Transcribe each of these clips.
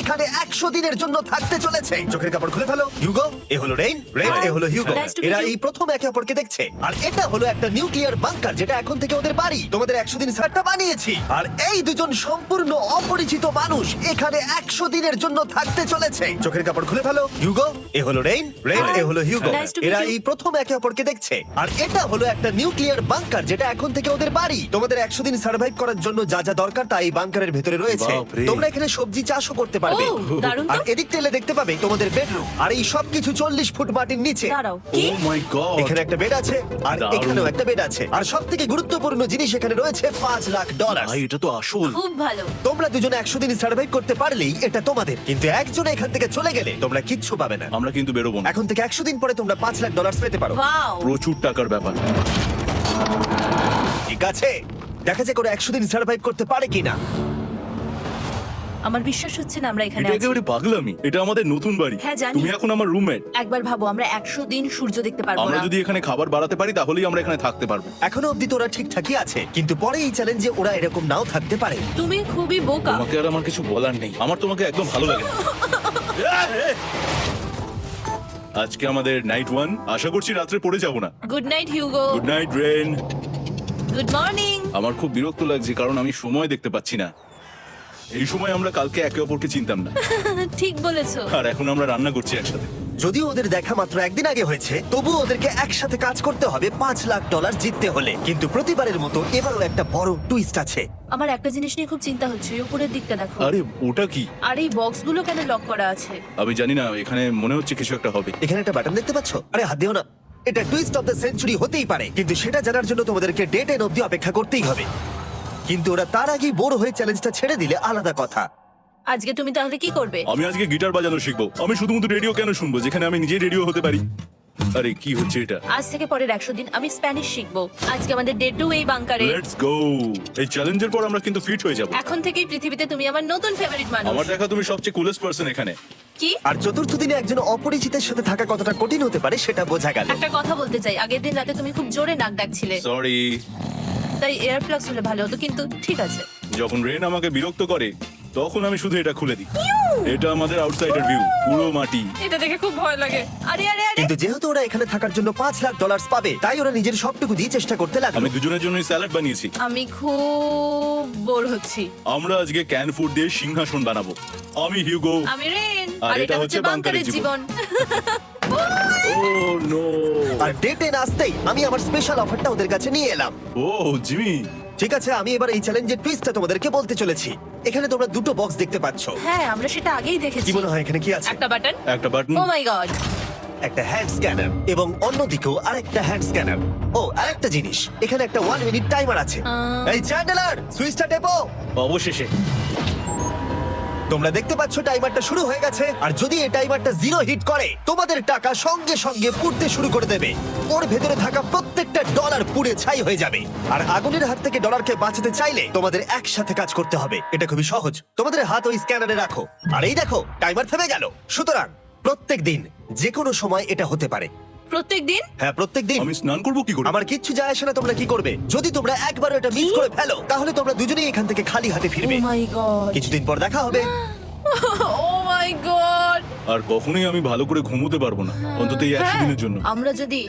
এখানে একশো দিনের জন্য থাকতে চলেছে। চোখের কাপড় খুলে ফেলো হিউগো এ হলো রেইন রেইন এ হলো হিউগো Nice to meet এরা you. এই প্রথম একে অপরকে দেখছে। আর এটা হলো একটা নিউক্লিয়ার বাংকার যেটা এখন থেকে ওদের বাড়ি। তোমাদের একশো দিন সারটা বানিয়েছি। আর এই দুজন সম্পূর্ণ অপরিচিত মানুষ এখানে একশো দিনের জন্য থাকতে চলেছে। চোখের কাপড় খুলে ফেলো হিউগো এ হলো রেইন রেইন এ হলো হিউগো Nice to meet এরা you. এই প্রথম একে অপরকে দেখছে। আর এটা হলো একটা নিউক্লিয়ার বাংকার যেটা এখন থেকে ওদের বাড়ি। তোমাদের একশো দিন সার্ভাইভ করার জন্য যা যা দরকার তা এই বাংকারের ভেতরে রয়েছে। বাপরে। তোমরা এখানে সবজি চাষও করতে পারবে। ও, দারুণ তো। আর এদিক টেলে দেখতে পাবে তোমাদের বেডরুম আর এই সবকিছু চল্লিশ ফুট মাটির নিচে। দাঁড়াও ও কি? মাই গড এখানে একটা বেড আছে আর দারুণ। এখানেও একটা বেড আছে। আর সব থেকে গুরুত্বপূর্ণ জিনিস এখানে রয়েছে পাঁচ লাখ ডলার ভাই এটা তো আসল। খুব ভালো। তোমরা দুজনে একশো দিন সার্ভাইভ করতে পারলেই এটা তোমাদের। কিন্তু একজন এখান থেকে চলে গেলে তোমরা কিচ্ছু পাবে না। আমরা কিন্তু বেরোবো না। এখন থেকে একশো দিন পরে তোমরা পাঁচ লাখ ডলার পেতে পারো। ওয়াও প্রচুর টাকার ব্যাপার। ঠিক আছে। দেখা যাক ওরা একশো দিন সার্ভাইভ করতে পারে কিনা। আমার বিশ্বাস হচ্ছে না আমরা এখানে এটা আছি। একেবারে পাগলামি। এটা আমাদের নতুন বাড়ি। হ্যাঁ, জানি। তুমি এখন আমার রুমমেট একবার ভাবো আমরা একশো দিন সূর্য দেখতে পারব আমরা না। যদি এখানে খাবার বাড়াতে পারি তাহলেই আমরা এখানে থাকতে পারব। এখনও অব্দি তো ওরা ঠিকঠাকই আছে কিন্তু পরে এই চ্যালেঞ্জে ওরা এরকম নাও থাকতে পারে। তুমি খুবই বোকা। তোমাকে আর আমার কিছু বলার নেই। আমার তোমাকে একদম ভালো লাগে না। আজকে আমাদের নাইট ওয়ান আশা করছি রাত্রে পড়ে যাব না। Good night Hugo good night Ren good morning আমার খুব বিরক্ত লাগছে কারণ আমি সময় দেখতে পাচ্ছি না। এই সময় আমরা কালকে একে অপরকে চিনতাম না। ঠিক বলেছ। আর এখন আমরা রান্না করছি একসাথে। যদিও ওদের দেখা মাত্র একদিন আগে হয়েছে তবু ওদেরকে একসাথে কাজ করতে হবে পাঁচ লাখ ডলার জিততে হলে। কিন্তু প্রতিবারের মতো এবারও একটা বড় টুইস্ট আছে। আমার একটা জিনিস নিয়ে খুব চিন্তা হচ্ছে ওই উপরের দিকটা দেখো। আরে ওটা কি? আর এই বক্সগুলো কেন লক করা আছে? আমি জানি না এখানে মনে হচ্ছে কিছু একটা হবে। এখানে একটা বাটন দেখতে পাচ্ছ? আরে হাত দিও না। এটা টুইস্ট অফ দ্য সেঞ্চুরি হতেই পারে কিন্তু সেটা জানার জন্য তোমাদেরকে ডেট এন অব্দি অপেক্ষা করতেই হবে। কিন্তু ওরা তার আগেই বোর হয়ে চ্যালেঞ্জটা ছেড়ে দিলে আলাদা কথা। আজকে তুমি তাহলে কি করবে? আমি আজকে গিটার বাজানো শিখব। আমি শুধুমাত্র রেডিও কেন শুনব? যেখানে আমি নিজে রেডিও হতে পারি। আরে কি হচ্ছে এটা? আজ থেকে পরের একশো দিন আমি স্প্যানিশ শিখব। আজকে আমাদের ডে টু এই বাংকারে। লেটস গো এই চ্যালেঞ্জের পর আমরা কিন্তু ফিট হয়ে যাব। এখন থেকেই পৃথিবীতে তুমি আমার নতুন ফেভারিট মানুষ। আমার দেখা তুমি সবচেয়ে কুলেস্ট পারসন এখানে। কি? আর চতুর্থ দিনে একজন অপরিচিতের সাথে থাকা কতটা কঠিন হতে পারে সেটা বোঝা গেল। একটা কথা বলতে চাই। আগের দিন রাতে তুমি খুব জোরে নাক ডাকছিলে। সরি তাই এয়ার প্লাগস হলে ভালো হতো কিন্তু ঠিক আছে। যখন রেন আমাকে বিরক্ত করে তখন আমি শুধু এটা খুলে দিই। এটা আমাদের আউটসাইডার ভিউ পুরো মাটি। এটা দেখে খুব ভয় লাগে। আরে আরে আরে! কিন্তু যেহেতু ওরা এখানে থাকার জন্য পাঁচ লাখ ডলার পাবে তাই ওরা নিজের সবটুকু দিয়ে চেষ্টা করতে লাগল। আমি দুজনের জন্যই স্যালাড বানিয়েছি। আমি খুব বোর হচ্ছি। আমরা আজকে ক্যান ফুড দিয়ে সিংহাসন বানাবো। আমি হিউগো আমি রেন আর এটা হচ্ছে বাংকারের জীবন। আর ডেটে আসতেই আমি আমার স্পেশাল অফারটা ওদের কাছে নিয়ে এলাম। ও জিমি। ঠিক আছে আমি এবার এই চ্যালেঞ্জের টুইস্টটা তোমাদেরকে বলতে চলেছি। এখানে তোমরা দুটো বক্স দেখতে পাচ্ছ। হ্যাঁ আমরা সেটা আগেই দেখেছি। কি মনে হয় এখানে কি আছে? একটা বাটন একটা বাটন ও মাই গড একটা হ্যান্ড স্ক্যানার এবং অন্যদিকেও আরেকটা হ্যান্ড স্ক্যানার ও আরেকটা জিনিস এখানে একটা ওয়ান মিনিট টাইমার আছে। এই চ্যান্ডেলার সুইচটা টেপো। অবশেষে। তোমরা দেখতে পাচ্ছ টাইমারটা শুরু হয়ে গেছে, আর যদি এই টাইমারটা জিরো হিট করে, তোমাদের টাকা সঙ্গে সঙ্গে পুড়তে শুরু করে দেবে। ওর ভেতরে থাকা প্রত্যেকটা ডলার পুড়ে ছাই হয়ে যাবে। আর আগুনের হাত থেকে ডলারকে বাঁচাতে চাইলে তোমাদের একসাথে কাজ করতে হবে। এটা খুবই সহজ। তোমাদের হাত ওই স্ক্যানারে রাখো। আর এই দেখো, টাইমার থেমে গেল। সুতরাং প্রত্যেক দিন যে কোনো সময় এটা হতে পারে। প্রত্যেক দিন? হ্যাঁ প্রত্যেক দিন। আমি স্নান করব কি করে? আমার কিচ্ছু যায় আসে না তোমরা কি করবে? যদি তোমরা একবার এটা মিস করে ফেলো তাহলে তোমরা দুজনেই এখান থেকে খালি হাতে ও ফিরবে মাই গড কিছুদিন পর দেখা হবে। ও মাই গড আর কখনোই আমি ভালো করে ঘুমোতে পারব না অন্তত এই একশো দিনের জন্য। আমরা যদি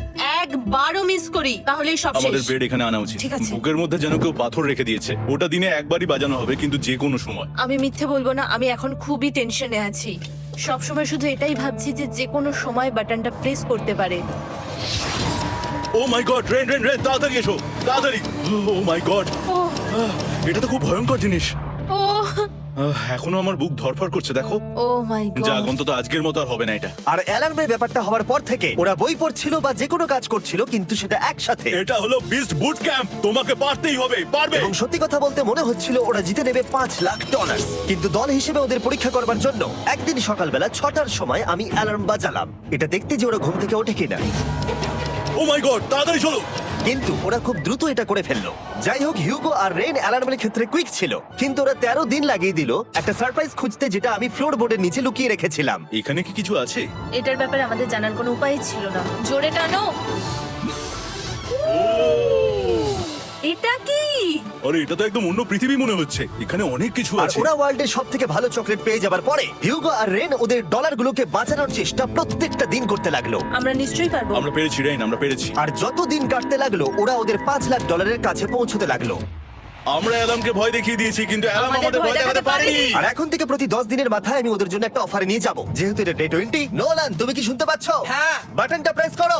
একবারও মিস করি তাহলেই সব আমাদের শেষ বেড এখানে আনা উচিত। ঠিক আছে। বুকের মধ্যে যেন কেউ পাথর রেখে দিয়েছে ওটা দিনে একবারই বাজানো হবে কিন্তু যে কোনো সময়। আমি মিথ্যে বলব না আমি এখন খুবই টেনশনে আছি। সব সময় শুধু এটাই ভাবছি যে যে কোনো সময় বাটনটা প্রেস করতে পারে। ও my God Ren Ren Ren তাড়াতাড়ি এসো তাড়াতাড়ি। ও মাই গড এটা তো খুব ভয়ঙ্কর জিনিস। ও এখনও আমার বুক ধরফর করছে দেখো। ও মাই গড অন্তত আজকের মতো আর হবে না এটা। আর অ্যালার্মের ব্যাপারটা হওয়ার পর থেকে ওরা বই পড়ছিল বা যে কোনো কাজ করছিল কিন্তু সেটা একসাথে। এটা হলো বিস্ট বুট ক্যাম্প তোমাকে পারতেই হবে পারবে। এবং সত্যি কথা বলতে মনে হচ্ছিল ওরা জিতে নেবে পাঁচ লাখ ডলার কিন্তু দল হিসেবে ওদের পরীক্ষা করবার জন্য একদিন সকালবেলা ছটার সময় আমি অ্যালার্ম বাজালাম। এটা দেখতে যে ওরা ঘুম থেকে ওঠে কিনা। ও মাই গড তাড়াতাড়ি চলো। কিন্তু ওরা খুব দ্রুত এটা করে ফেলল। যাই হোক হিউগো আর রেন অ্যালার্মের ক্ষেত্রে কুইক ছিল। কিন্তু ওরা তেরো দিন লাগিয়ে দিল। একটা সারপ্রাইজ খুঁজতে যেটা আমি ফ্লোর বোর্ডের নিচে লুকিয়ে রেখেছিলাম। এখানে কি কিছু আছে? এটার ব্যাপারে আমাদের জানার কোনো উপায় ছিল না। জোরে টানো। এটা কি? আরে এটা তো একদম অন্য পৃথিবী মনে হচ্ছে। এখানে অনেক কিছু আর আছে। ওরা ওয়ার্ল্ডের সব থেকে ভালো চকলেট পেয়ে যাবার পরে হিউগো আর রেন ওদের ডলারগুলোকে বাঁচানোর চেষ্টা প্রত্যেকটা দিন করতে লাগল। আমরা নিশ্চয়ই পারব। আমরা পেরেছি রেন আমরা পেরেছি। আর যত দিন কাটতে লাগল ওরা ওদের পাঁচ লাখ ডলারের কাছে পৌঁছতে লাগল। আমরা অ্যালামকে ভয় দেখিয়ে দিয়েছি কিন্তু অ্যালাম আমাদের ভয় দেখাতে পারেনি। আর এখন থেকে প্রতি দশ দিনের মাথায় আমি ওদের জন্য একটা অফার নিয়ে যাব। যেহেতু এটা ডে টোয়েন্টি নোলান তুমি কি শুনতে পাচ্ছ? হ্যাঁ। বাটনটা প্রেস করো।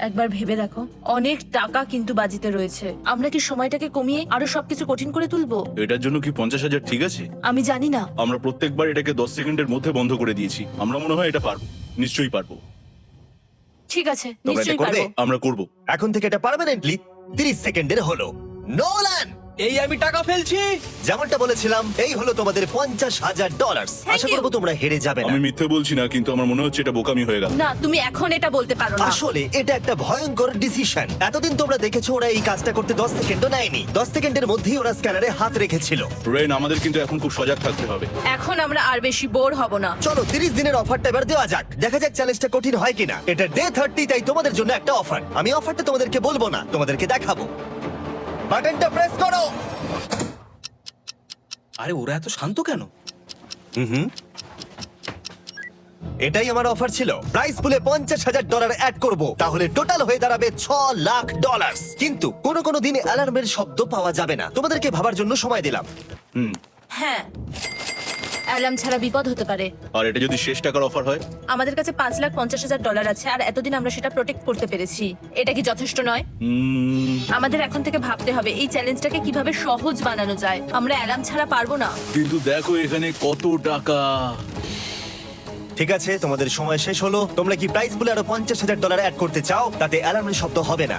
একবার ভেবে দেখো। অনেক টাকা কিন্তু বাজিতে রয়েছে। আমরা কি সময়টাকে কমিয়ে আরও সবকিছু কঠিন করে তুলবো? এটার জন্য কি পঞ্চাশ হাজার ঠিক আছে? আমি জানি না। আমরা প্রত্যেকবার এটাকে দশ সেকেন্ডের মধ্যে বন্ধ করে দিয়েছি। আমরা মনে হয় এটা পারব। নিশ্চয়ই পারব। ঠিক আছে তোমরা এটা নিশ্চয়ই করবে? পারব। আমরা করব। এখন থেকে এটা পার্মানেন্টলি তিরিশ সেকেন্ডের হলো। নোলান! এই আমি টাকা ফেলছি। যেমনটা বলেছিলাম এই হলো তোমাদের পঞ্চাশ হাজার ডলার আশা you. করব তোমরা হেরে যাবে না। আমি মিথ্যে বলছি না কিন্তু আমার মনে হচ্ছে এটা বোকামি হয়ে গেল। না তুমি এখন এটা বলতে পারো না। আসলে এটা একটা ভয়ঙ্কর ডিসিশন এতদিন তোমরা দেখেছ ওরা এই কাজটা করতে 10 সেকেন্ডও নেয়নি। 10 সেকেন্ডের মধ্যেই ওরা স্ক্যানারে হাত রেখেছিল। রেন আমাদের কিন্তু এখন খুব সজাগ থাকতে হবে। এখন আমরা আর বেশি বোর হব না। চলো 30 দিনের অফারটা এবার দেওয়া যাক। দেখা যাক চ্যালেঞ্জটা কঠিন হয় কিনা। এটা ডে 30 তাই তোমাদের জন্য একটা অফার আমি অফারটা তোমাদেরকে বলব না তোমাদেরকে দেখাবো। বাটনটা প্রেস করো। আরে ওরা এত শান্ত কেন? হুম এটাই আমার অফার ছিল। প্রাইস পুলে পঞ্চাশ হাজার ডলার অ্যাড করব। তাহলে টোটাল হয়ে দাঁড়াবে ছ লাখ ডলার কিন্তু কোন কোনো দিন অ্যালার্মের শব্দ পাওয়া যাবে না। তোমাদেরকে ভাবার জন্য সময় দিলাম। হুম হ্যাঁ। অ্যালার্ম ছাড়া বিপদ হতে পারে। আর এটা যদি শেষ টাকার অফার হয়? আমাদের কাছে পাঁচ লাখ পঞ্চাশ হাজার ডলার আছে আর এতদিন আমরা সেটা প্রোটেক্ট করতে পেরেছি। এটা কি যথেষ্ট নয়? আমাদের এখন থেকে ভাবতে হবে এই চ্যালেঞ্জটাকে কীভাবে সহজ বানানো যায়। আমরা অ্যালার্ম ছাড়া পারব না। কিন্তু দেখো এখানে কত টাকা। ঠিক আছে তোমাদের সময় শেষ হলো। তোমরা কি প্রাইস পুলে আরও পঞ্চাশ হাজার ডলার অ্যাড করতে চাও? তাতে অ্যালার্মের শব্দ হবে না।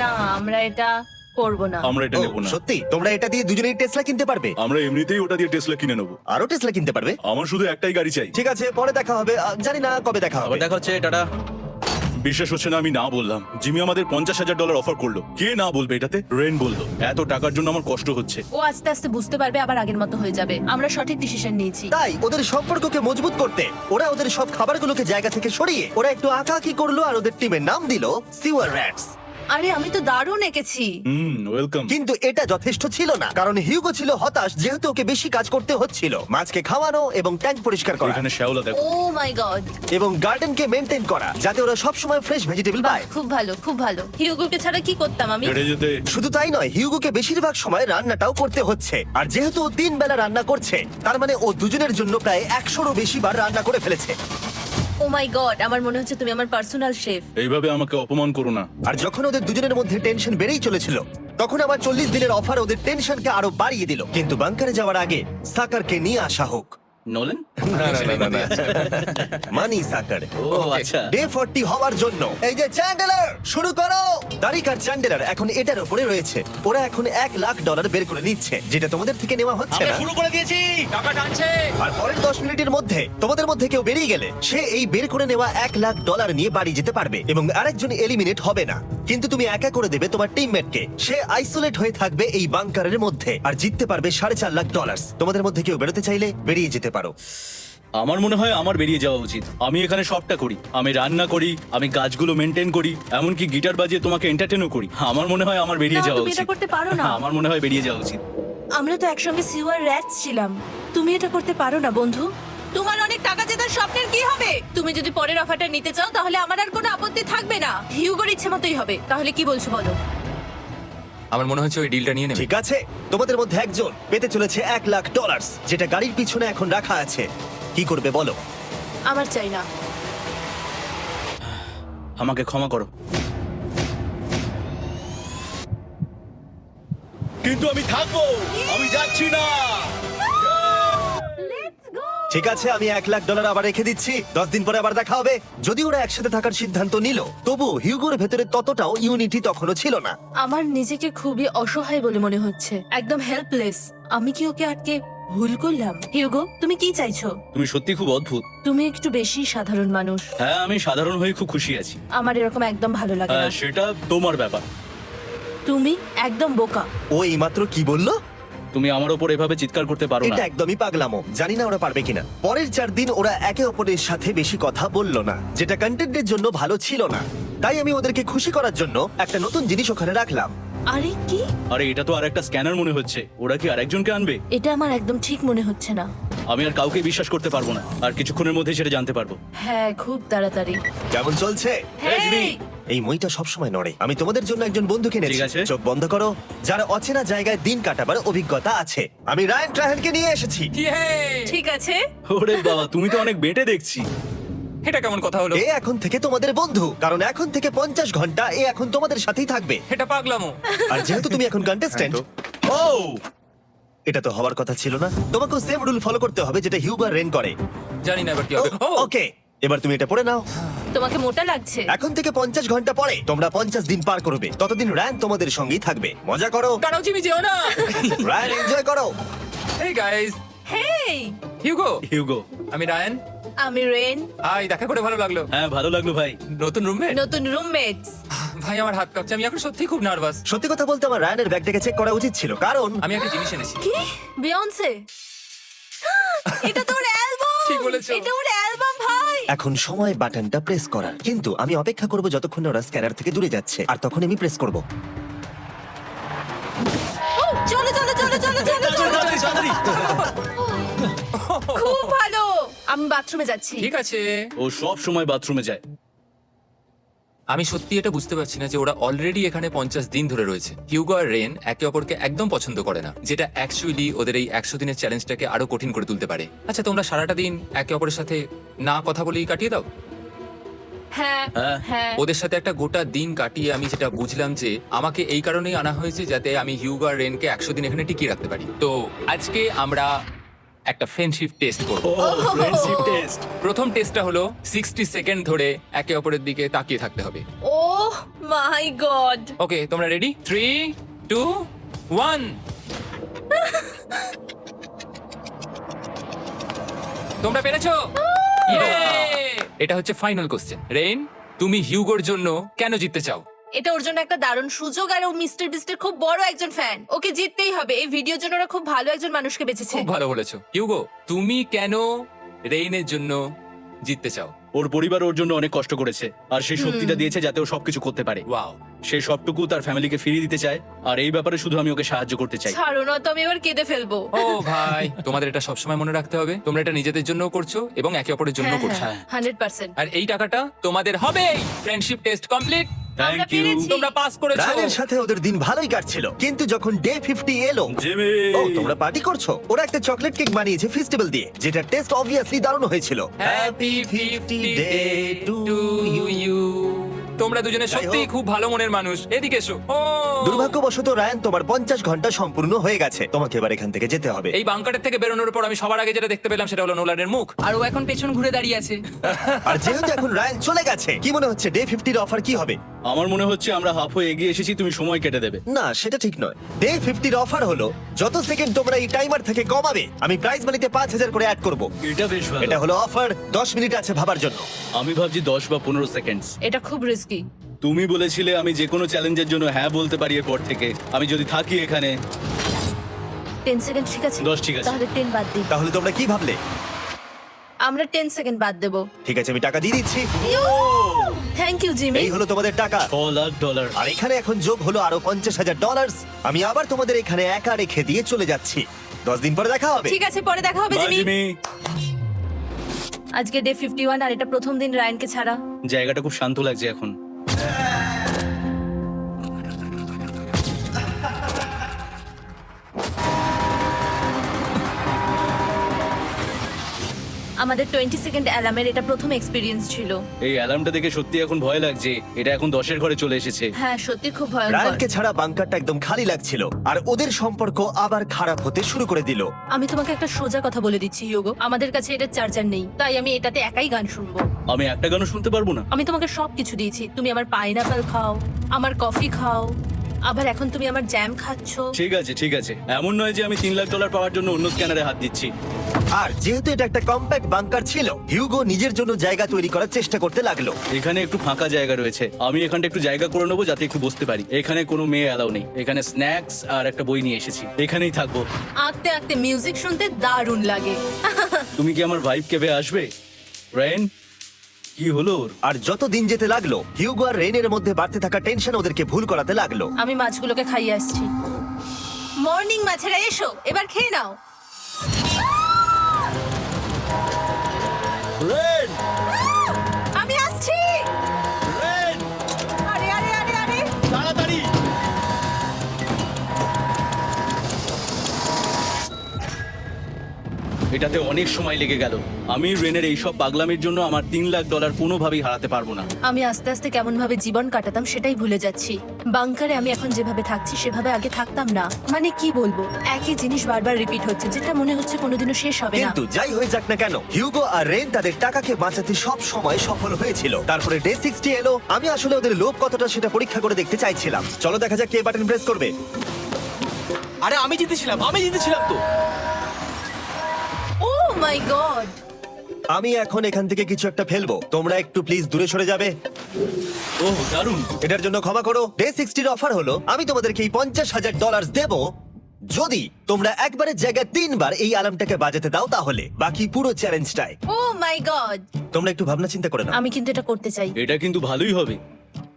না আমরা এটা করব না। আমরা এটা ও, নেব না। সত্যি? তোমরা এটা দিয়ে দুজনেই টেসলা কিনতে পারবে? আমরা এমনিতেই ওটা দিয়ে টেসলা কিনে নেব। আরও টেসলা কিনতে পারবে? আমার শুধু একটাই গাড়ি চাই। ঠিক আছে পরে দেখা হবে। আহ, জানি না কবে দেখা হবে। আবার দেখা হচ্ছে টাটা। বিশ্বাস হচ্ছে না আমি না বললাম। জিমি আমাদের পঞ্চাশ হাজার ডলার অফার করল। কে না বলবে এটাতে? রেন বলল। এত টাকার জন্য আমার কষ্ট হচ্ছে। ও আস্তে আস্তে বুঝতে পারবে আবার আগের মতো হয়ে যাবে। আমরা সঠিক ডিসিশন নিয়েছি। তাই ওদের সম্পর্ককে মজবুত করতে ওরা ওদের সব খাবারগুলোকে জায়গা থেকে সরিয়ে ওরা একটু আঁকাআঁকি করল আর ওদের টিমের নাম দিল সিওয়ার র্যাটস আরে আমি তো দারুণ এঁকেছি। হুম ওয়েলকাম কিন্তু এটা যথেষ্ট ছিল না কারণ হিউগো ছিল হতাশ যেহেতু ওকে বেশি কাজ করতে হচ্ছিল। মাছকে খাওয়ানো এবং ট্যাঙ্ক পরিষ্কার করা। এখানে শ্যাওলা দেখো। ও মাই গড এবং গার্ডেনকে মেনটেন করা যাতে ওরা সব সময় ফ্রেশ ভেজিটেবল পায়। খুব ভালো খুব ভালো। হিউগোকে ছাড়া কি করতাম আমি? হেঁটে যেতে। শুধু তাই নয় হিউগোকে বেশিরভাগ সময় রান্নাটাও করতে হচ্ছে। আর যেহেতু ও তিন বেলা রান্না করছে তার মানে ও দুজনের জন্য প্রায় একশোরও বেশি বার রান্না করে ফেলেছে। ও মাই গড আমার মনে হচ্ছে তুমি আমার পার্সোনাল শেফ এইভাবে আমাকে অপমান করো না। আর যখন ওদের দুজনের মধ্যে টেনশন বেড়েই চলেছিল তখন আমার চল্লিশ দিনের অফার ওদের টেনশনকে আরও বাড়িয়ে দিল। কিন্তু বাংকারে যাওয়ার আগে সাকারকে নিয়ে আসা হোক। নলেন মানি সাকার ও আচ্ছা। ডে ফোরটি হওয়ার জন্য। এই যে চ্যান্ডেলার শুরু করো। তারিক চ্যান্ডেলার এখন এটার উপরে রয়েছে। ওরা এখন এক লাখ ডলার বের করে নিচ্ছে যেটা তোমাদের থেকে নেওয়া হচ্ছে না। শুরু করে দিয়েছি। টাকা টানছে। আর পরের দশ মিনিটের মধ্যে তোমাদের মধ্যে কেউ বেরিয়ে গেলে সে এই বের করে নেওয়া এক লাখ ডলার নিয়ে বাড়ি যেতে পারবে এবং আরেকজন এলিমিনেট হবে না। কিন্তু তুমি একা করে দেবে তোমার টিমমেটকে সে আইসোলেট হয়ে থাকবে এই বাংকারের মধ্যে আর জিততে পারবে সাড়ে চার লাখ ডলার তোমাদের মধ্যে কেউ বেরোতে চাইলে বেরিয়ে যেতে পারো। আমার মনে হয় আমার বেরিয়ে যাওয়া উচিত। আমি এখানে সবটা করি। আমি রান্না করি আমি গাছগুলো মেনটেন করি এমনকি গিটার বাজিয়ে তোমাকে এন্টারটেনও করি। আমার মনে হয় আমার বেরিয়ে যাওয়া উচিত। করতে পারো না। আমার মনে হয় বেরিয়ে যাওয়া উচিত। আমরা তো একসঙ্গে সিওয়ার র্যাটস ছিলাম। তুমি এটা করতে পারো না বন্ধু। তোমার অনেক টাকা জেতার স্বপ্নের কি হবে? তুমি যদি পরের অফারটা নিতে চাও তাহলে আমার আর কোনো আপত্তি থাকবে না। হিউগোর ইচ্ছে মতোই হবে। তাহলে কি বলছো বলো? আমার মনে হচ্ছে ওই ডিলটা নিয়ে নেবে। ঠিক আছে তোমাদের মধ্যে একজন পেতে চলেছে এক লাখ ডলার যেটা গাড়ির পিছনে এখন রাখা আছে। কি করবে বলো? আমার চাই না। আমাকে ক্ষমা করো। কিন্তু আমি থাকব আমি যাচ্ছি না। ঠিক আছে আমি এক লাখ ডলার আবার রেখে দিচ্ছি। দশ দিন পরে আবার দেখা হবে। যদি ওরা একসাথে থাকার সিদ্ধান্ত নিল তবু হিউগোর ভেতরে ততটাও ইউনিটি তখনও ছিল না। আমার নিজেকে খুবই অসহায় বলে মনে হচ্ছে। একদম হেল্পলেস আমি কি ওকে আটকে ভুল করলাম? হিউগো তুমি কি চাইছো? তুমি সত্যি খুব অদ্ভুত। তুমি একটু বেশি সাধারণ মানুষ। হ্যাঁ আমি সাধারণ হয়ে খুব খুশি আছি। আমার এরকম একদম ভালো লাগে হ্যাঁ, না সেটা তোমার ব্যাপার। তুমি একদম বোকা। ও এইমাত্র কি বলল? তুমি আমার ওপর এভাবে চিৎকার করতে পারো না। এটা একদমই পাগলামো। জানি না ওরা পারবে কিনা। পরের চার দিন ওরা একে অপরের সাথে বেশি কথা বলল না যেটা কন্টেন্টের জন্য ভালো ছিল না। তাই আমি ওদেরকে খুশি করার জন্য একটা নতুন জিনিস ওখানে রাখলাম। আরে কি? আরে এটা তো আরেকটা স্ক্যানার মনে হচ্ছে। ওরা কি আরেকজনকে আনবে? এটা আমার একদম ঠিক মনে হচ্ছে না। আমি আর কাউকে বিশ্বাস করতে পারব না। আর কিছুক্ষণের মধ্যে সেটা জানতে পারব। হ্যাঁ খুব তাড়াতাড়ি। কেমন চলছে! এই মইটা সবসময় নড়ে। আমি তোমাদের জন্য একজন বন্ধু কিনেছি ঠিক আছে। চোখ বন্ধ করো। যারা অচেনা জায়গায় দিন কাটাবার অভিজ্ঞতা আছে। আমি রায়ান ট্রাহেলকে নিয়ে এসেছি। ঠিক আছে। ওরে বাবা তুমি তো অনেক বেটে দেখছি। এটা কেমন কথা হলো? এ এখন থেকে তোমাদের বন্ধু। কারণ এখন থেকে পঞ্চাশ ঘণ্টা এ এখন তোমাদের সাথেই থাকবে। এটা পাগলামো। আর যেহেতু তুমি এখন কন্টেস্ট্যান্ট ও! এটা তো হওয়ার কথা ছিল না। তোমাকে সেম রুল ফলো করতে হবে যেটা হিউবার রেন করে। জানি না এবার কি হবে। ও ওকে এবার তুমি এটা পড়ে নাও। তোমাকে মোটা লাগছে? এখন থেকে পঞ্চাশ ঘণ্টা পরে তোমরা পঞ্চাশ দিন পার করবে। ততদিন র্যান তোমাদের সঙ্গেই থাকবে। মজা করো। দাঁড়াও জিমি যেও না। র্যান এনজয় করো। Guys hey! হিউগো হিউগো আমি রায়ান। আমি রেন। হাই দেখা করে ভালো লাগল। হ্যাঁ ভালো লাগল ভাই। নতুন রুমমেট নতুন রুমমেটস ভাই আমার হাত কাঁপছে। আমি এখন সত্যি খুব নার্ভাস সত্যি কথা বলতে আমার রায়ানের ব্যাগটাকে চেক করা উচিত ছিল কারণ আমি একটা জিনিস এনেছি। কি? বিয়ন্সে এটা তোর অ্যালবাম ঠিক বলেছ। এটা ওর অ্যালবাম ভাই। এখন সময় বাটনটা প্রেস করার। কিন্তু আমি অপেক্ষা করব যতক্ষণ না ওরা স্ক্যানার থেকে দূরে যাচ্ছে। আর তখন আমি প্রেস করব। চলো চলো চলো চলো চলো চলো। খুব ভালো। আমি বাথরুমে যাচ্ছি। ঠিক আছে। ও সব সময় বাথরুমে যায়। আমি সত্যি এটা বুঝতে পারছি না যে ওরা অলরেডি এখানে পঞ্চাশ দিন ধরে রয়েছে। হিউগো আর রেন একে অপরকে একদম পছন্দ করে না যেটা অ্যাকচুয়ালি ওদের এই একশো দিনের চ্যালেঞ্জটাকে আরও কঠিন করে তুলতে পারে। আচ্ছা তোমরা সারাটা দিন একে অপরের সাথে না কথা বলেই কাটিয়ে দাও? হ্যাঁ হ্যাঁ। হ্যাঁ। ওদের সাথে একটা গোটা দিন কাটিয়ে আমি যেটা বুঝলাম যে আমাকে এই কারণেই আনা হয়েছে যাতে আমি হিউগো আর রেনকে একশো দিন এখানে টিকিয়ে রাখতে পারি। তো আজকে আমরা একটা ফ্রেন্ডশিপ টেস্ট করব। ও ফ্রেন্ডশিপ টেস্ট প্রথম টেস্টটা হলো সিক্সটি সেকেন্ড ধরে একে অপরের দিকে তাকিয়ে থাকতে হবে। ও মাই গড ওকে তোমরা রেডি থ্রি টু ওয়ান তোমরা পেরেছ? Yay! এটা হচ্ছে ফাইনাল কোশ্চেন রেইন তুমি হিউগোর জন্য কেন জিততে চাও? এটা ওর জন্য একটা দারুণ সুযোগ আর ও মিস্টার বিস্টের খুব বড় একজন ফ্যান ওকে জিততেই হবে। এই ভিডিওর জন্য ওরা খুব ভালো একজন মানুষকে বেঁচেছে খুব ভালো বলেছ। ইউগো তুমি কেন রেইনের জন্য জিততে চাও? ওর পরিবার ওর জন্য অনেক কষ্ট করেছে আর সেই শক্তিটা দিয়েছে যাতে ও সবকিছু করতে পারে। ওয়াও। সে সবটুকু তার ফ্যামিলিকে ফিরিয়ে দিতে চায় আর এই ব্যাপারে শুধু আমি ওকে সাহায্য করতে চাই। ছাড়ো না তো আমি এবার কেঁদে ফেলব। ও ভাই তোমাদের এটা সবসময় মনে রাখতে হবে তোমরা এটা নিজেদের জন্য করছ এবং একে অপরের জন্য হ্যাঁ, করছ। হান্ড্রেড পার্সেন্ট আর এই টাকাটা তোমাদের হবে। ফ্রেন্ডশিপ টেস্ট কমপ্লিট আমরা থ্যাংক ইউ পেরেছি। তোমরা পাস করেছ। রায়ানের সাথে ওদের দিন ভালোই কাটছিল কিন্তু যখন ডে ফিফটি এলো জিমি! ও তোমরা পার্টি করছ? ওরা একটা চকলেট কেক বানিয়েছে ফেস্টিভ্যাল দিয়ে যেটা টেস্ট অবভিয়াসলি দারুণ হয়েছিল। হ্যাপি ফিফটি তোমরা দুজনে সত্যিই খুব ভালো মনের মানুষ। এদিকে এসো। ও। দুর্ভাগ্যবশত রায়ান তোমার পঞ্চাশ ঘণ্টা সম্পূর্ণ হয়ে গেছে। তোমাকে এবার এখান থেকে যেতে হবে। এই বাংকারের থেকে বেরোনোর পর আমি সবার আগে যেটা দেখতে পেলাম সেটা হলো নোলানের মুখ। আর ও এখন পেছন ঘুরে দাঁড়িয়ে আছে। আর যেহেতু এখন রায়ান চলে গেছে কি মনে হচ্ছে ডে ফিফটির অফার কি হবে? আমার মনে হচ্ছে আমরা হাফ হয়ে এগিয়ে এসেছি তুমি সময় কেটে দেবে। না সেটা ঠিক নয়। ডে ফিফটির অফার হলো যত সেকেন্ড তোমরা এই টাইমার থেকে কমাবে আমি প্রাইস মানিতে পাঁচ হাজার করে অ্যাড করব। এটা বেশ ভালো। এটা হলো অফার দশ মিনিট আছে ভাবার জন্য। আমি ভাবছি দশ বা পনেরো সেকেন্ডস এটা খুব রিস্কি তুমি বলেছিলে আমি যে কোনো চ্যালেঞ্জের জন্য হ্যাঁ বলতে পারি এরপর থেকে। আমি যদি থাকি এখানে। টেন সেকেন্ড ঠিক আছে? দশ ঠিক আছে। তাহলে টেন বাদ দিই। তাহলে তোমরা কি ভাবলে? আমরা টেন সেকেন্ড বাদ দেবো। ঠিক আছে আমি টাকা দিয়ে দিচ্ছি। থ্যাংক ইউ জিমি এই হলো তোমাদের টাকা। ছ লাখ ডলার আর এখানে এখন যোগ হলো আরও পঞ্চাশ হাজার ডলার আমি আবার তোমাদের এখানে একা রেখে দিয়ে চলে যাচ্ছি। দশ দিন পরে দেখা হবে। ঠিক আছে পরে দেখা হবে জিমি জিমি আজকে ডে ফিফটি ওয়ান আর এটা প্রথম দিন রায়নকে ছাড়া। জায়গাটা খুব শান্ত লাগছে এখন। আমাদের টোয়েন্টি সেকেন্ড অ্যালামের এটা প্রথম এক্সপিরিয়েন্স ছিল। এই অ্যালার্মটা দেখে সত্যি এখন ভয় লাগছে। এটা এখন দশের ঘরে চলে এসেছে। হ্যাঁ সত্যি খুব ভয়ঙ্কর। রায়ানকে ছাড়া বাংকারটা একদম খালি লাগছিল। আর ওদের সম্পর্ক আবার খারাপ হতে শুরু করে দিল। আমি তোমাকে একটা সোজা কথা বলে দিচ্ছি ইয়োগো। আমাদের কাছে এটা চার্জার নেই তাই আমি এটাতে একাই গান শুনব। আমি একটা গানও শুনতে পারব না। আমি তোমাকে সব কিছু দিয়েছি। তুমি আমার পাইনাপেল খাও আমার কফি খাও আবার এখন তুমি আমার জ্যাম খাচ্ছ? ঠিক আছে ঠিক আছে। এমন নয় যে আমি তিন লাখ ডলার পাওয়ার জন্য অন্য স্ক্যানারে হাত দিচ্ছি। আর যেহেতু এটা একটা কম্প্যাক্ট বাংকার ছিল হিউগো নিজের জন্য জায়গা তৈরি করার চেষ্টা করতে লাগল। এখানে একটু ফাঁকা জায়গা রয়েছে। আমি এখানটা একটু জায়গা করে নেব যাতে একটু বসতে পারি। এখানে কোনো মেয়ে অ্যালাউ নেই। এখানে স্ন্যাক্স আর একটা বই নিয়ে এসেছি। এখানেই থাকব। আঁকতে আঁকতে মিউজিক শুনতে দারুণ লাগে। তুমি কি আমার ভাইব কেবে আসবে? রেন কি হলো ওর? আর যত দিন যেতে লাগল হিউগো আর রেনের মধ্যে বাড়তে থাকা টেনশন ওদেরকে ভুল করাতে লাগল। আমি মাছগুলোকে খাইয়ে আসছি। মর্নিং মাছেরা এসো। এবার খেয়ে নাও। এটাতে অনেক সময় লেগে গেল। আমি রেনের এইসব পাগলামির জন্য আমার তিন লাখ ডলার কোনোভাবেই হারাতে পারব না। আমি আস্তে আস্তে কেমন ভাবে জীবন কাটাতাম সেটাই ভুলে যাচ্ছি। বাংকারে আমি এখন যেভাবে থাকছি সেভাবে আগে থাকতাম না। মানে কি বলব? একই জিনিস বারবার রিপিট হচ্ছে যেটা মনে হচ্ছে কোনোদিনও শেষ হবে না। কিন্তু যাই হয়ে যাক না কেন হিউগো আর রেন তাদের টাকাকে বাঁচাতে সব সময় সফল হয়েছিল। তারপরে ডে সিক্সটি এলো আমি আসলে ওদের লোভ কতটা সেটা পরীক্ষা করে দেখতে চাইছিলাম। চলো দেখা যাক কে বাটন প্রেস করবে। আরে আমি জিতেছিলাম আমি জিতেছিলাম তো। মাই গড আমি এখন এখান থেকে কিছু একটা ফেলব। তোমরা একটু প্লিজ দূরে সরে যাবে। ওহ দারুণ। এটার জন্য ক্ষমা করো। ডে সিক্সটির অফার হলো আমি তোমাদেরকে এই পঞ্চাশ হাজার ডলার দেব। যদি তোমরা একবারের জায়গায় তিনবার এই আলামটাকে বাজাতে দাও তাহলে বাকি পুরো চ্যালেঞ্জটাই ও মাই গড তোমরা একটু ভাবনা চিন্তা করে নাও। আমি কিন্তু এটা করতে চাই। এটা কিন্তু ভালোই হবে।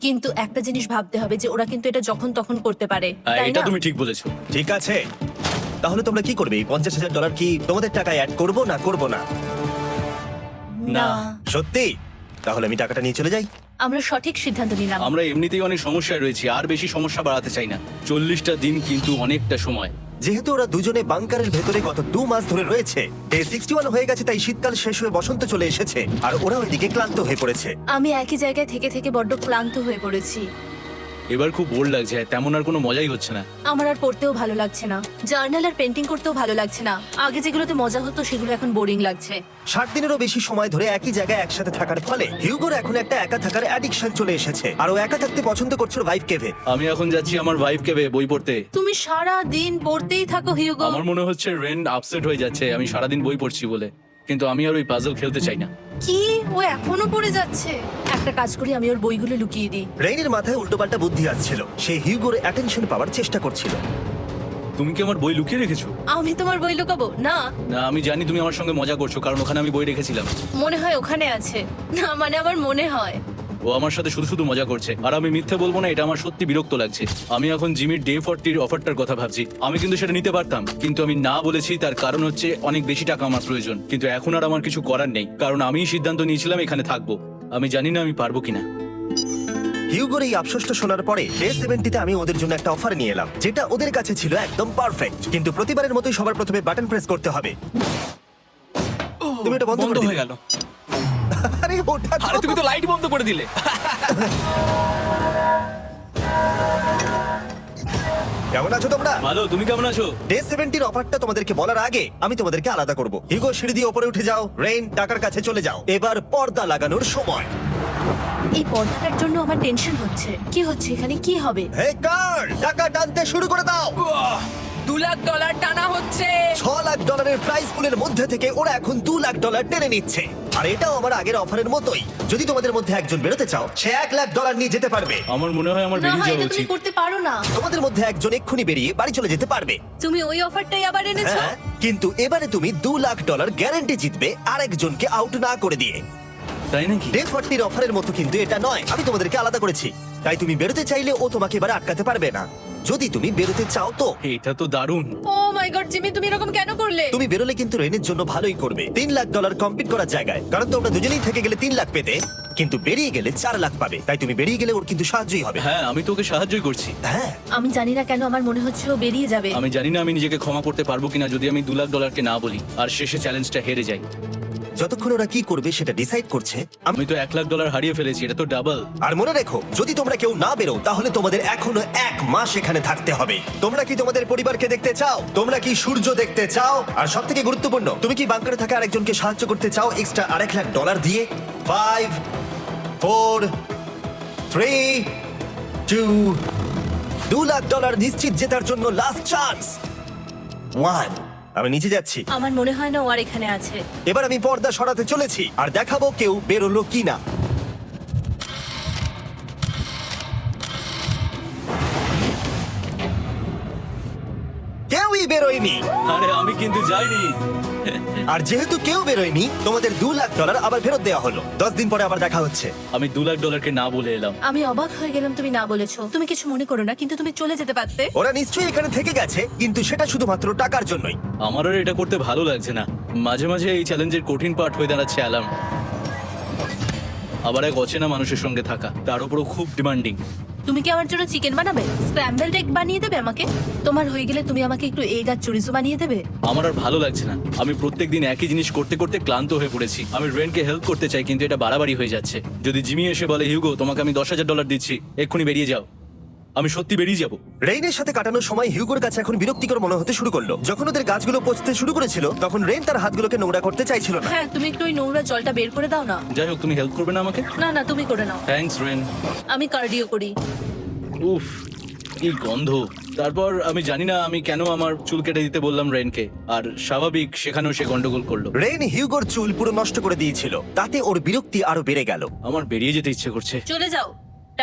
কিন্তু একটা জিনিস ভাবতে হবে যে ওরা কিন্তু এটা যখন তখন করতে পারে। হ্যাঁ, তাই এটা না? তুমি ঠিক বলেছ। ঠিক আছে। তাহলে তোমরা কি করবে? এই পঞ্চাশ হাজার ডলার কি তোমাদের টাকায় অ্যাড করব না করব না? না। সত্যি? তাহলে আমি টাকাটা নিয়ে চলে যাই। আমরা সঠিক সিদ্ধান্ত নিলাম। আমরা এমনিতেই অনেক সমস্যায় রয়েছি আর বেশি সমস্যা বাড়াতে চাই না। চল্লিশটা দিন কিন্তু অনেকটা সময়। যেহেতু ওরা দুজনে বাংকারের ভেতরে গত দু মাস ধরে রয়েছে ডে সিক্সটি ওয়ান হয়ে গেছে তাই শীতকাল শেষ হয়ে বসন্ত চলে এসেছে আর ওরা ওইদিকে ক্লান্ত হয়ে পড়েছে। আমি একই জায়গায় থেকে থেকে বড্ড ক্লান্ত হয়ে পড়েছি। এবার খুব বোর লাগছে তেমন আর কোনো মজাই হচ্ছে না। আমার আর পড়তেও ভালো লাগছে না। জার্নাল আর পেন্টিং করতেও ভালো লাগছে না। আগে যেগুলোতে মজা হতো সেগুলো এখন বোরিং লাগছে। ষাট দিনেরও বেশি সময় ধরে একই জায়গায় একসাথে থাকার ফলে হিউগোর এখন একটা একা থাকার অ্যাডিকশন চলে এসেছে। আর ও একা থাকতে পছন্দ করছে ভাইফ কেভে। আমি এখন যাচ্ছি আমার ওয়াইফকে বই পড়তে। তুমি সারা দিন পড়তেই থাকো হিউগো আমার মনে হচ্ছে রেন আপসেট হয়ে যাচ্ছে আমি সারাদিন বই পড়ছি বলে। কিন্তু আমি আর ওই পাজল খেলতে চাই না। কি? ও এখনও পড়ে যাচ্ছে? একটা কাজ করি আমি ওর বইগুলো লুকিয়ে দিই। রেইনের মাথায় উল্টোপাল্টা বুদ্ধি আসছিল। সে হিউগোর অ্যাটেনশন পাওয়ার চেষ্টা করছিল। তুমি কি আমার বই লুকিয়ে রেখেছো? আমি তোমার বই লুকাবো? না। না আমি জানি তুমি আমার সঙ্গে মজা করছ কারণ ওখানে আমি বই রেখেছিলাম। মনে হয় ওখানে আছে। না মানে আমার মনে হয়। ও আমার সাথে শুধু শুধু মজা করছে। আর আমি মিথ্যে বলব না এটা আমার সত্যি বিরক্ত লাগছে। আমি এখন জিমির ডে ফর্টির অফারটার কথা ভাবছি। আমি কিন্তু সেটা নিতে পারতাম কিন্তু আমি না বলেছি তার কারণ হচ্ছে অনেক বেশি টাকা আমার প্রয়োজন। কিন্তু এখন আর আমার কিছু করার নেই কারণ আমি সিদ্ধান্ত নিয়েছিলাম এখানে থাকব। আমি জানি না আমি পারব কিনা। হিউগোর এই আফসোসটা শোনার পরে ডে সেভেন্টিতে আমি ওদের জন্য একটা অফার নিয়ে এলাম যেটা ওদের কাছে ছিল একদম পারফেক্ট কিন্তু প্রতিবারের মতোই সবার প্রথমে বাটন প্রেস করতে হবে। তুমি এটা বন্ধ বন্ধ করে হয়ে দিলে। গেল। আরে ওটা আরে তুমি তো লাইট বন্ধ করে দিলে। কেমন আছো তোমরা? ভালো তুমি কেমন আছো? ডে সেভেন্টির অফারটা তোমাদেরকে বলার আগে আমি তোমাদেরকে আলাদা করব। হিগো সিঁড়ি দিয়ে ওপরে উঠে যাও। রেইন টাকার কাছে চলে যাও। এবার পর্দা লাগানোর সময়। এই পর্দাটার জন্য আমার টেনশন হচ্ছে। কি হচ্ছে এখানে? কি হবে? হে কার টাকা টানতে শুরু করে দাও। দু লাখ ডলার টানা হচ্ছে। ছ লাখ ডলারের প্রাইস পুলের মধ্যে থেকে ওরা এখন দু লাখ ডলার টেনে নিচ্ছে। আর এটাও আমার আগের অফারের মতোই। যদি তোমাদের মধ্যে একজন বেরোতে চাও সে এক লাখ ডলার নিয়ে যেতে পারবে। আমার মনে হয় আমার না বেরিয়ে হয় যাওয়া এটা তুমি উচিত। করতে পারো না। তোমাদের মধ্যে একজন এক্ষুনি বেরিয়ে বাড়ি চলে যেতে পারবে। তুমি ওই অফারটাই আবার এনেছো? হ্যাঁ কিন্তু এবারে তুমি দু লাখ ডলার গ্যারান্টি জিতবে আরেকজনকে আউট না করে দিয়ে। তাই নাকি? ডে ফর্টির অফারের মতো কিন্তু এটা নয়। আমি তোমাদেরকে আলাদা করেছি। তাই তুমি বেরোতে চাইলে ও তোমাকে এবার আটকাতে পারবে না। যদি তুমি বেরোতে চাও তো। এটা তো দারুণ ও মাই গড জিমি তুমি এরকম কেন করলে? তুমি বেরোলে কিন্তু রেনের জন্য ভালোই করবে। তিন লাখ ডলার কমপ্লিট করার জায়গায়। কারণ তোমরা দুজনেই থেকে গেলে তিন লাখ পেতে। কিন্তু বেরিয়ে গেলে চার লাখ পাবে। তাই তুমি বেরিয়ে গেলে ওর কিন্তু সাহায্যই হবে। হ্যাঁ আমি তোকে সাহায্যই করছি। হ্যাঁ। আমি জানি না কেন আমার মনে হচ্ছে ও বেরিয়ে যাবে। আমি জানি না আমি নিজেকে ক্ষমা করতে পারব কিনা যদি আমি দু লাখ ডলারকে না বলি আর শেষে চ্যালেঞ্জটা হেরে যাই। যতক্ষণ ওরা কি করবে সেটা ডিসাইড করছে আমি আমি তো এক লাখ ডলার হারিয়ে ফেলেছি এটা তো ডাবল আর মনে রেখো যদি তোমরা কেউ না বেরো তাহলে তোমাদের এখনও এক মাস এখানে থাকতে হবে। তোমরা কি তোমাদের পরিবারকে দেখতে চাও? তোমরা কি সূর্য দেখতে চাও? আর সব থেকে গুরুত্বপূর্ণ তুমি কি বাংকারে থাকা আরেকজনকে সাহায্য করতে চাও এক্সট্রা আরেক লাখ ডলার দিয়ে? ফাইভ ফোর থ্রি টু দু লাখ ডলার নিশ্চিত জেতার জন্য লাস্ট চান্স ওয়ান আমি নিচে যাচ্ছি। আমার মনে হয় না ও আর এখানে আছে। এবার আমি পর্দা সরাতে চলেছি। আর দেখাবো কেউ বেরোলো কিনা। বেরোয়নি। আরে আমি কিন্তু যাইনি। আর যেহেতু কেউ বেরোয়নি তোমাদের দু লাখ ডলার আবার ফেরত দেওয়া হলো। দশ দিন পরে আবার দেখা হচ্ছে। আমি দু লাখ ডলারকে না বলে এলাম। আমি অবাক হয়ে গেলাম তুমি না বলেছ। তুমি কিছু মনে করো না কিন্তু তুমি চলে যেতে পারতে। ওরা নিশ্চয়ই এখানে থেকে গেছে কিন্তু সেটা শুধুমাত্র টাকার জন্যই। আমার আর এটা করতে ভালো লাগছে না। মাঝে মাঝে এই চ্যালেঞ্জের কঠিন পার্ট হয়ে দাঁড়াচ্ছে অ্যালার্ম আবার এক অচেনা মানুষের সঙ্গে থাকা তার উপরও খুব ডিমান্ডিং তুমি কি আমার জন্য চিকেন বানাবে? স্ক্র্যাম্বল এগ বানিয়ে দেবে আমাকে? তোমার হয়ে গেলে তুমি আমাকে একটু এগ আর চরিজো বানিয়ে দেবে? আমার আর ভালো লাগছে না। আমি প্রত্যেকদিন একই জিনিস করতে করতে ক্লান্ত হয়ে পড়েছি। আমি রেনকে হেল্প করতে চাই, কিন্তু এটা বাড়াবাড়ি হয়ে যাচ্ছে। যদি জিমি এসে বলে হিউগো তোমাকে আমি দশ হাজার ডলার দিচ্ছি। এক্ষুনি বেরিয়ে যাও। আমি সত্যি বেরিয়ে যাব। রেইনের সাথে কাটানোর সময় হিউগোর কাছে এখন বিরক্তিকর মনে হতে শুরু করল। যখন ওদের গাছগুলো পচতে শুরু করেছিল তখন রেইন তার হাতগুলোকে নোংরা করতে চাইছিল না। হ্যাঁ তুমি একটু ওই নোংরা জলটা বের করে দাও না। যাই হোক তুমি হেল্প করবে না আমাকে? না না তুমি করে নাও। থ্যাঙ্কস রেন আমি কার্ডিও করি। উফ কি গন্ধ। তারপর আমি জানি না আমি কেন আমার চুল কেটে দিতে বললাম রেনকে আর স্বাভাবিক সেখানেও সে গন্ডগোল করল। রেইন হিউগোর চুল পুরো নষ্ট করে দিয়েছিল। তাতে ওর বিরক্তি আরও বেড়ে গেল। আমার বেরিয়ে যেতে ইচ্ছে করছে। চলে যাও।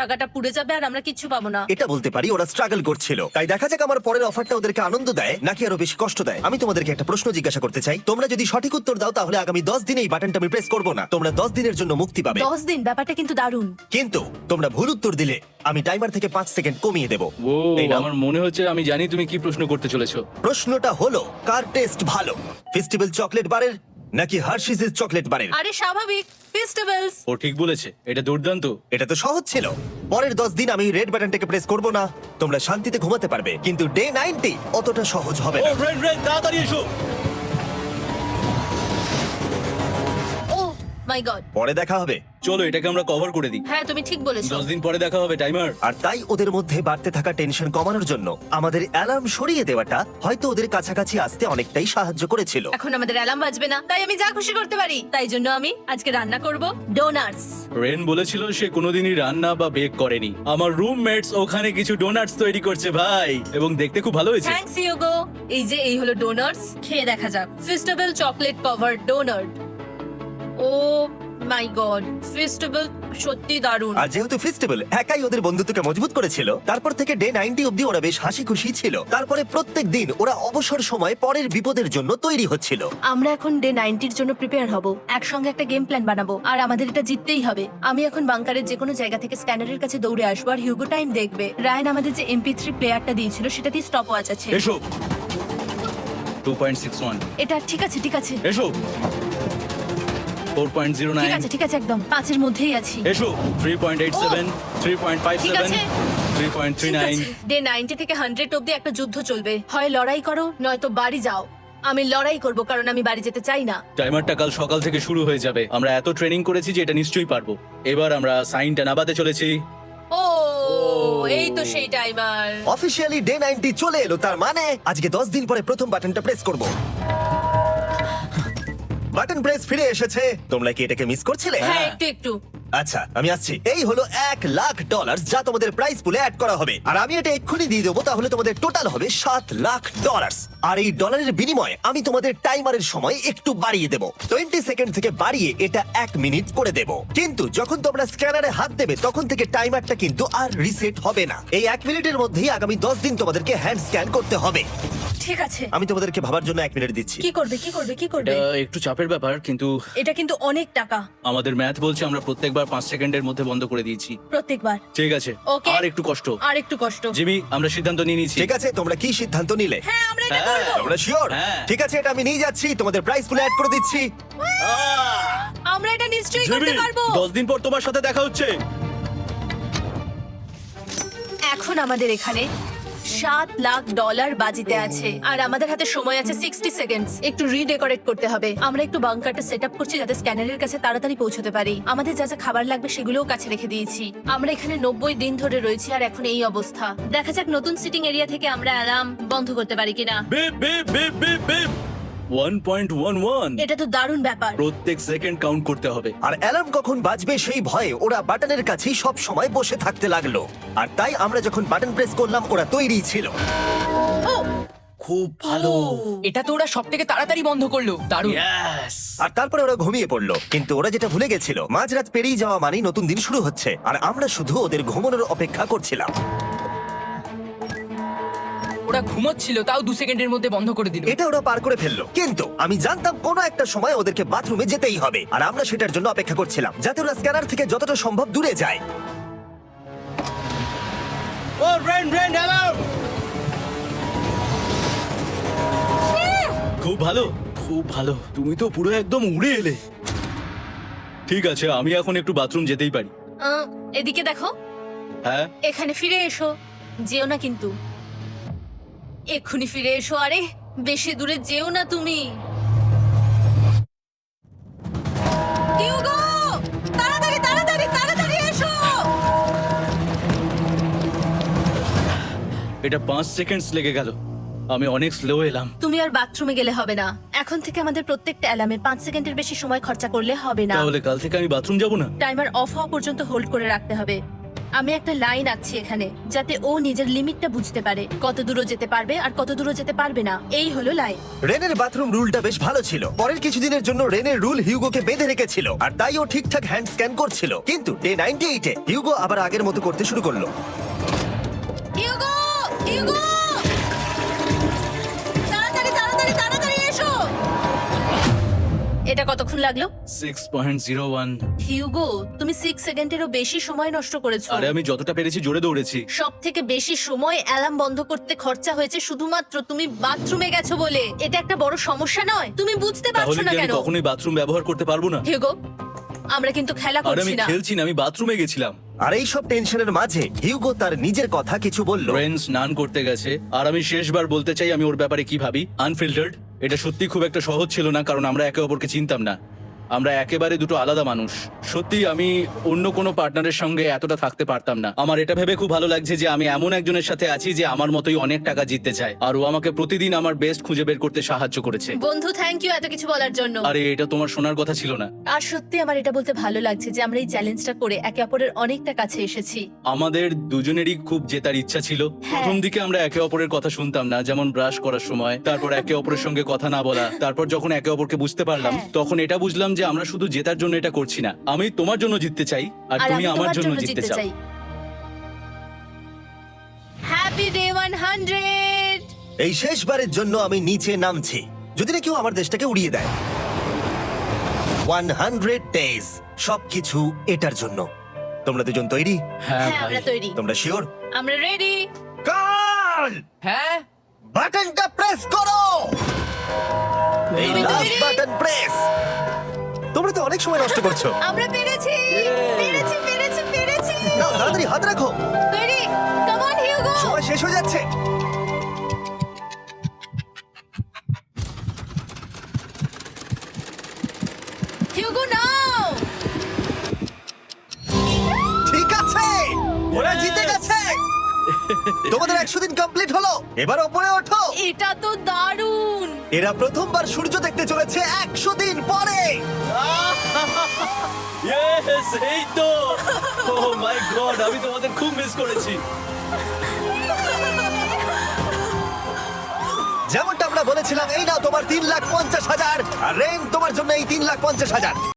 টাকাটা পুড়ে যাবে আর আমরা কিচ্ছু পাবো না। এটা বলতে পারি ওরা স্ট্রাগল করছিল। তাই দেখা যাক আমার পরের অফারটা ওদেরকে আনন্দ দেয় নাকি আরও বেশি কষ্ট দেয়। আমি তোমাদেরকে একটা প্রশ্ন জিজ্ঞাসা করতে চাই। তোমরা যদি সঠিক উত্তর দাও তাহলে আগামী দশ দিনে এই বাটনটা আমি প্রেস করব না। তোমরা দশ দিনের জন্য মুক্তি পাবে। দশ দিন ব্যাপারটা কিন্তু দারুণ। কিন্তু তোমরা ভুল উত্তর দিলে আমি টাইমার থেকে পাঁচ সেকেন্ড কমিয়ে দেবো। ও এই নাও। আমার মনে হচ্ছে আমি জানি তুমি কি প্রশ্ন করতে চলেছো। প্রশ্নটা হলো কার টেস্ট ভালো? ফেস্টিভ্যাল চকলেট বারের নাকি হার্শিসের চকলেট বারের আরে স্বাভাবিক ফেস্টিভ্যালস ও ঠিক বলেছে এটা দুর্দান্ত। এটা তো সহজ ছিল। পরের দশ দিন আমি রেড বাটনটাকে প্রেস করব না। তোমরা শান্তিতে ঘুমাতে পারবে কিন্তু ডে নাইনটি অতটা সহজ হবে ও না রেড রেন তাড়াতাড়ি এসো। মাই গড পরে দেখা হবে। চলো এটাকে আমরা কভার করে দিই। হ্যাঁ তুমি ঠিক বলেছ। দশ দিন পরে দেখা হবে টাইমার আর তাই ওদের মধ্যে বাড়তে থাকা টেনশন কমানোর জন্য আমাদের অ্যালার্ম সরিয়ে দেওয়াটা হয়তো ওদের কাছাকাছি আসতে অনেকটাই সাহায্য করেছিল। এখন আমাদের অ্যালার্ম বাজবে না। তাই আমি যা খুশি করতে পারি। তাই জন্য আমি আজকে রান্না করব ডোনাটস রেন বলেছিল সে কোনোদিনই রান্না বা বেক করেনি। আমার রুমমেটস ওখানে কিছু ডোনাটস তৈরি করছে ভাই। এবং দেখতে খুব ভালো হয়েছে। থ্যাঙ্কস ইয়োগো এই যে এই হলো ডোনাটস খেয়ে দেখা যাক। Festival chocolate cover donut oh my God festival সত্যি দারুণ। আর যেহেতু ফেস্টিভ্যাল একাই ওদের বন্ধুত্বকে মজবুত করেছিল তারপর থেকে ডে নাইনটি অব্দি ওরা বেশ হাসি খুশি ছিল। তারপরে প্রত্যেক দিন ওরা অবসর সময় পরের বিপদের জন্য তৈরি হচ্ছিল। আমরা এখন ডে নাইনটির জন্য প্রিপেয়ার হব একসঙ্গে একটা গেম প্ল্যান বানাবো আর আমাদের এটা জিততেই হবে। আমি এখন বাংকারের যে কোনো জায়গা থেকে স্ক্যানারের কাছে দৌড়ে আসব আর হিউগো টাইম দেখবে। রায়ন আমাদের যে এমপি থ্রি প্লেয়ারটা দিয়েছিল সেটাতেই স্টপ ওয়াচ আছে। এসো। টু পয়েন্ট সিক্স ওয়ান এটা ঠিক আছে ঠিক আছে। এসো। ফোর পয়েন্ট জিরো ঠিক নাইন আছে ঠিক আছে একদম। পাঁচের মধ্যেই আছি। এসো three point eight seven three point five ঠিক সেভেন আছে। Three point three nine. Day ninety থেকে হান্ড্রেড অব্দি একটা যুদ্ধ চলবে। হয় লড়াই করো নয়তো বাড়ি যাও। আমি লড়াই করব কারণ আমি বাড়ি যেতে চাই না। টাইমারটা কাল সকাল থেকে শুরু হয়ে যাবে। আমরা এত ট্রেনিং করেছি যে এটা নিশ্চয়ই পারব। এবার আমরা সাইনটা নাবাতে চলেছি। ও এই তো সেই টাইমার। অফিসিয়ালি ডে নাইনটি চলে এলো তার মানে আজকে দশ দিন পরে প্রথম বাটনটা প্রেস করব। বাটন প্রেস ফিরে এসেছে। তোমরা কি এটাকে মিস করছিলে? হ্যাঁ একটু একটু। আচ্ছা আমি আসছি। এই হলো এক লাখ ডলার যা তোমাদের প্রাইস পুলে অ্যাড করা হবে। আর আমি এটা এক্ষুনি দিয়ে দেবো তাহলে তোমাদের টোটাল হবে সাত লাখ ডলার আর এই ডলারের বিনিময়ে আমি তোমাদের টাইমারের সময় একটু বাড়িয়ে দেবো। টোয়েন্টি সেকেন্ড থেকে বাড়িয়ে এটা এক মিনিট করে দেবো। কিন্তু যখন তোমরা স্ক্যানারে হাত দেবে তখন থেকে টাইমারটা কিন্তু আর রিসেট হবে না। এই এক মিনিটের মধ্যেই আগামী দশ দিন তোমাদেরকে হ্যান্ড স্ক্যান করতে হবে। ঠিক আছে। আমি তোমাদেরকে ভাবার জন্য এক মিনিট দিচ্ছি। কি করবে কি করবে কি করবে? এটা একটু চাপের ব্যাপার কিন্তু এটা কিন্তু অনেক টাকা। আমাদের ম্যাথ বলছে আমরা প্রত্যেকবার পাঁচ সেকেন্ডের মধ্যে বন্ধ করে দিয়েছি। প্রত্যেকবার। ঠিক আছে। Okay. আর একটু কষ্ট। আর একটু কষ্ট। জিমি আমরা সিদ্ধান্ত নিয়ে নিয়েছি ঠিক আছে তোমরা কি সিদ্ধান্ত নিলে? হ্যাঁ আমরা এটা হ্যাঁ। করব। তোমরা শিওর হ্যাঁ। ঠিক আছে এটা আমি নিয়ে যাচ্ছি তোমাদের প্রাইস পুলে অ্যাড করে দিচ্ছি। আমরা এটা নিশ্চয়ই করতে পারব। দশ দিন পর তোমার সাথে দেখা হচ্ছে। এখন আমাদের এখানে সাত লাখ ডলার বাজিতে আছে। আর আমাদের হাতে সময় আছে সিক্সটি সেকেন্ডস একটু রিডেকোরেট করতে হবে। আমরা একটু বাংকারটা সেট আপ করছি যাতে স্ক্যানারের কাছে তাড়াতাড়ি পৌঁছতে পারি। আমাদের যা যা খাবার লাগবে সেগুলোও কাছে রেখে দিয়েছি। আমরা এখানে নব্বই দিন ধরে রয়েছি আর এখন এই অবস্থা। দেখা যাক নতুন সিটিং এরিয়া থেকে আমরা অ্যালার্ম বন্ধ করতে পারি কিনা। 1.11 এটা তো দারুণ ব্যাপার। প্রত্যেক সেকেন্ড কাউন্ট করতে হবে। আর অ্যালার্ম কখন বাজবে সেই ভয়ে ওরা বাটনের কাছেই সব সময় বসে থাকতে লাগল। আর তাই আমরা যখন বাটন প্রেস করলাম ওরা তৈরি ছিল। খুব ভালো। এটা তো ওরা সব থেকে তাড়াতাড়ি বন্ধ করল। দারুণ। আর তারপরে ওরা ঘুমিয়ে পড়ল। কিন্তু ওরা যেটা ভুলে গেছিল মাঝরাত পেরিয়ে যাওয়া মানেই নতুন দিন শুরু হচ্ছে। আর আমরা শুধু ওদের ঘুমানোর অপেক্ষা করছিলাম। ওরা ঘুমোচ্ছিল তাও দু সেকেন্ডের মধ্যে বন্ধ করে দিল। এটা ওরা পার করে ফেলল। কিন্তু আমি জানতাম কোনো একটা সময় ওদেরকে বাথরুমে যেতেই হবে। আর আমরা সেটার জন্য অপেক্ষা করছিলাম যাতে ওরা স্ক্যানার থেকে যতটা সম্ভব দূরে যায়। ও রেন রেন অ্যালার্ম খুব ভালো খুব ভালো। তুমি তো পুরো একদম উড়ে এলে। ঠিক আছে আমি এখন একটু বাথরুম যেতেই পারি। আহ, এদিকে দেখো। হ্যাঁ? এখানে ফিরে এসো। যেও না কিন্তু। এক্ষুনি ফিরে এসো আরে। বেশি দূরে যেও না তুমি। তাড়াতাড়ি তাড়াতাড়ি তাড়াতাড়ি এসো! এটা পাঁচ সেকেন্ডস লেগে গেল। আমি অনেক স্লো এলাম। তুমি আর বাথরুমে গেলে হবে না। এখন থেকে আমাদের প্রত্যেকটা অ্যালার্মের পাঁচ সেকেন্ডের বেশি সময় খরচা করলে হবে না। তাহলে কাল থেকে আমি বাথরুম যাব না? টাইমার অফ হওয়া পর্যন্ত হোল্ড করে রাখতে হবে। আমি একটা লাইন আছি এখানে, যাতে ও নিজের লিমিটটা বুঝতে পারে, কত দূরও যেতে পারবে আর কত দূরও যেতে পারবে না। এই হলো লাইন। রেনের বাথরুম রুলটা বেশ ভালো ছিল। পরের কিছুদিনের জন্য রেনের রুল হিউগোকে বেঁধে রেখেছিল, আর তাই ও ঠিকঠাক হ্যান্ড স্ক্যান করছিল। কিন্তু ডে নাইনটি এইটে হিউগো আবার আগের মতো করতে শুরু করল। এটা কতক্ষণ লাগল? Six point zero one Hugo তুমি সিক্স সেকেন্ডেরও বেশি সময় নষ্ট করেছ। আরে আমি যতটা পেরেছি জোরে দৌড়েছি। সব থেকে বেশি সময় অ্যালার্ম বন্ধ করতে খরচা হয়েছে শুধুমাত্র তুমি বাথরুমে গেছো বলে। এটা একটা বড় সমস্যা নয়? তুমি বুঝতে তাহলে পারছ না কি আমি কেন? কখনোই বাথরুম ব্যবহার করতে পারব না? হিউগো আমরা কিন্তু খেলা আর আমি করছি না। খেলছি না আমি বাথরুমে গেছিলাম। আর এই সব টেনশনের মাঝে হিউগো তার নিজের কথা কিছু বলল। রেন স্নান করতে গেছে। আর আমি শেষবার বলতে চাই, আমি ওর ব্যাপারে কি ভাবি? আনফিল্টার্ড এটা সত্যি খুব একটা সহজ ছিল না, কারণ আমরা একে অপরকে চিনতাম না। আমরা একেবারে দুটো আলাদা মানুষ। সত্যি আমি অন্য কোনো পার্টনারের সঙ্গে এতটা থাকতে পারতাম না। আমার এটা ভেবে খুব ভালো লাগছে যে আমি এমন একজনের সাথে আছি যে আমার মতোই অনেক টাকা জিততে চায়। আর ও আমাকে প্রতিদিন আমার বেস্ট খুঁজে বের করতে সাহায্য করেছে। বন্ধু থ্যাংক ইউ এত কিছু বলার জন্য। আরে এটা তোমার শোনার কথা ছিল না। আর সত্যি আমার এটা বলতে ভালো লাগছে যে আমরা এই চ্যালেঞ্জটা করে একে অপরের অনেকটা কাছে এসেছি। আমাদের দুজনেরই খুব জেতার ইচ্ছা ছিল। প্রথম দিকে আমরা একে অপরের কথা শুনতাম না যেমন ব্রাশ করার সময় তারপর একে অপরের সঙ্গে কথা না বলা তারপর যখন একে অপরকে বুঝতে পারলাম হ্যাঁ। তখন এটা বুঝলাম যে আমরা শুধু জেতার জন্য এটা করছি না আমি তোমার জন্য জিততে চাই আর তুমি আমার জন্য জিততে চাও। চাই। হ্যাপি ডে 100 এই শেষবারের জন্য আমি নিচে নামছি যদি না কেউ আমার দেশটাকে উড়িয়ে দেয়। ওয়ান হান্ড্রেড ডেজ সবকিছু এটার জন্য। তোমরা দুজন তৈরি? হ্যাঁ হ্যাঁ আমরা তৈরি। তোমরা শিওর? আমরা রেডি কাল হ্যাঁ? বাটনটা প্রেস করো! এই লাস্ট বাটন প্রেস অনেক সময় নষ্ট করছ। আমরা পেরেছি পেরেছি পেরেছি পেরেছি। নাও তাড়াতাড়ি হাত রাখো। তৈরি কাম অন হিউগো সময় শেষ হয়ে যাচ্ছে। হিউগো নাও ঠিক আছে! ওরা জিতে গেছে। তোমাদের একশো দিন কমপ্লিট হলো। এবার ওপরে ওঠো। এটা তো দারুণ! এরা প্রথমবার সূর্য দেখতে চলেছে একশো দিন পরে। ইয়েস এই তো! ও মাই গড আমি তোমাদের খুব মিস করেছি। যেমনটা আমরা বলেছিলাম, এই নাও তোমার তিন লাখ পঞ্চাশ হাজার, আর রেন তোমার জন্য এই তিন লাখ পঞ্চাশ হাজার।